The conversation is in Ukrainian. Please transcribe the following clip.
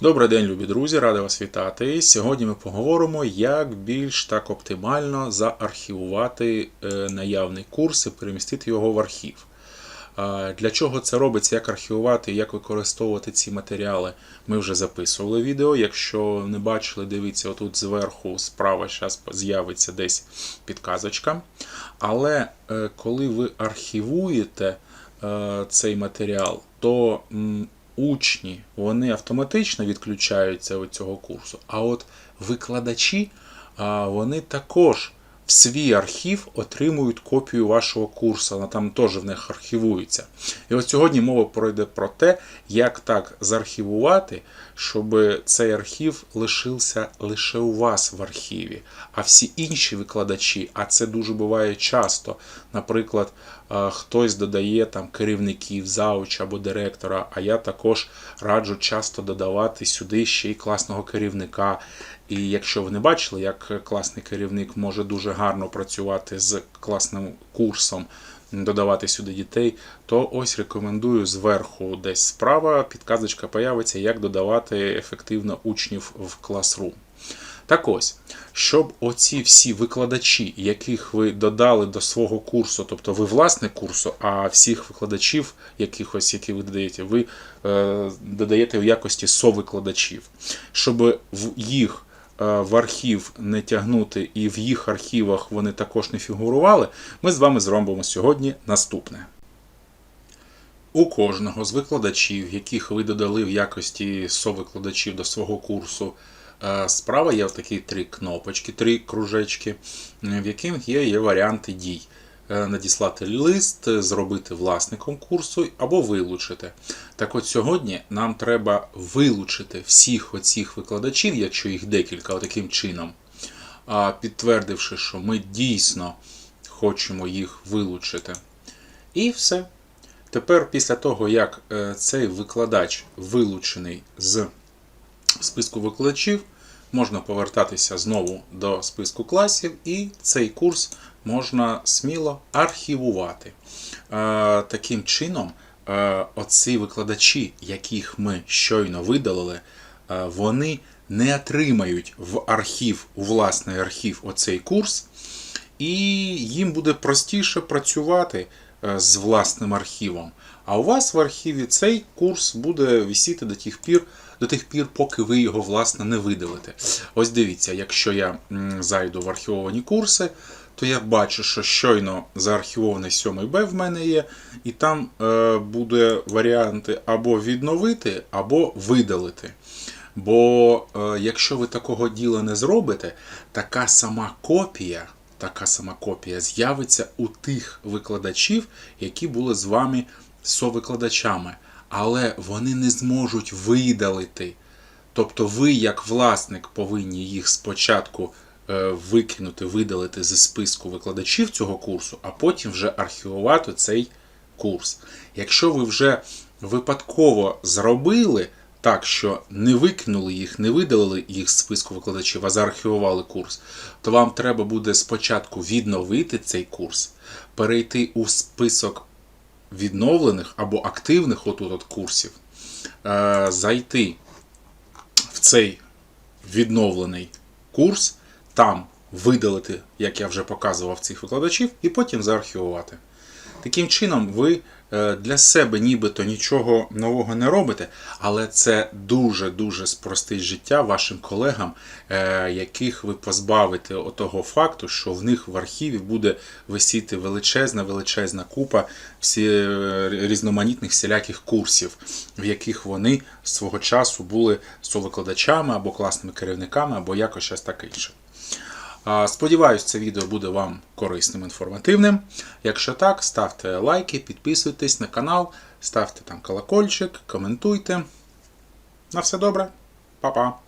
Добрий день, любі друзі, радий вас вітати. Сьогодні ми поговоримо, як більш так оптимально заархівувати е, наявний курс і перемістити його в архів. Для чого це робиться, як архівувати, як використовувати ці матеріали, ми вже записували відео. Якщо не бачили, дивіться, отут зверху справа зараз з'явиться десь підказочка. Але е, коли ви архівуєте е, цей матеріал, то учні вони автоматично відключаються від цього курсу. А от викладачі вони також в свій архів отримують копію вашого курсу, вона там теж в них архівується. І от сьогодні мова пройде про те, як так заархівувати, щоб цей архів лишився лише у вас в архіві. А всі інші викладачі, а це дуже буває часто. Наприклад, хтось додає там керівників, зауч або директора, а я також раджу часто додавати сюди ще й класного керівника. І якщо ви не бачили, як класний керівник може дуже гарно працювати з класним курсом, додавати сюди дітей, то ось рекомендую зверху десь справа підказочка появиться, як додавати ефективно учнів в Classroom. Так ось, щоб оці всі викладачі, яких ви додали до свого курсу, тобто ви власник курсу, а всіх викладачів, якихось, які ви додаєте, ви е, додаєте в якості совикладачів, щоб в їх е, в архів не тягнути і в їх архівах вони також не фігурували, ми з вами зробимо сьогодні наступне. У кожного з викладачів, яких ви додали в якості совикладачів до свого курсу, справа є такі три кнопочки, три кружечки, е, в яких є, є варіанти дій. Е, Надіслати лист, зробити власником курсу або вилучити. Так от сьогодні нам треба вилучити всіх оцих викладачів, якщо їх декілька, таким чином, підтвердивши, що ми дійсно хочемо їх вилучити. І все. Тепер, після того, як е, цей викладач вилучений з списку викладачів, можна повертатися знову до списку класів, і цей курс можна сміло архівувати. Е, Таким чином, е, оці викладачі, яких ми щойно видалили, е, вони не отримають в архів, у власний архів оцей курс, і їм буде простіше працювати з власним архівом. А у вас в архіві цей курс буде висіти до тих пір, до тих пір, поки ви його власне не видалите. Ось дивіться, якщо я зайду в архівовані курси, то я бачу, що щойно заархівований 7 Б в мене є, і там е, буде варіанти або відновити, або видалити. Бо е, якщо ви такого діла не зробите, така сама копія, така сама копія з'явиться у тих викладачів, які були з вами совикладачами, але вони не зможуть видалити. Тобто ви, як власник, повинні їх спочатку е, викинути, видалити зі списку викладачів цього курсу, а потім вже архівувати цей курс. Якщо ви вже випадково зробили так, що не викинули їх, не видалили їх з списку викладачів, а заархівували курс, то вам треба буде спочатку відновити цей курс, перейти у список відновлених або активних отут от курсів, е, зайти в цей відновлений курс, там видалити, як я вже показував цих викладачів, і потім заархівувати. Таким чином, ви е, для себе нібито нічого нового не робите, але це дуже-дуже спростить життя вашим колегам, е, яких ви позбавите того факту, що в них в архіві буде висіти величезна, величезна купа всі е, різноманітних всіляких курсів, в яких вони свого часу були совикладачами або класними керівниками, або якось щось таке інше. Сподіваюсь, це відео буде вам корисним, інформативним. Якщо так, ставте лайки, підписуйтесь на канал, ставте там колокольчик, коментуйте. На все добре, Па-па!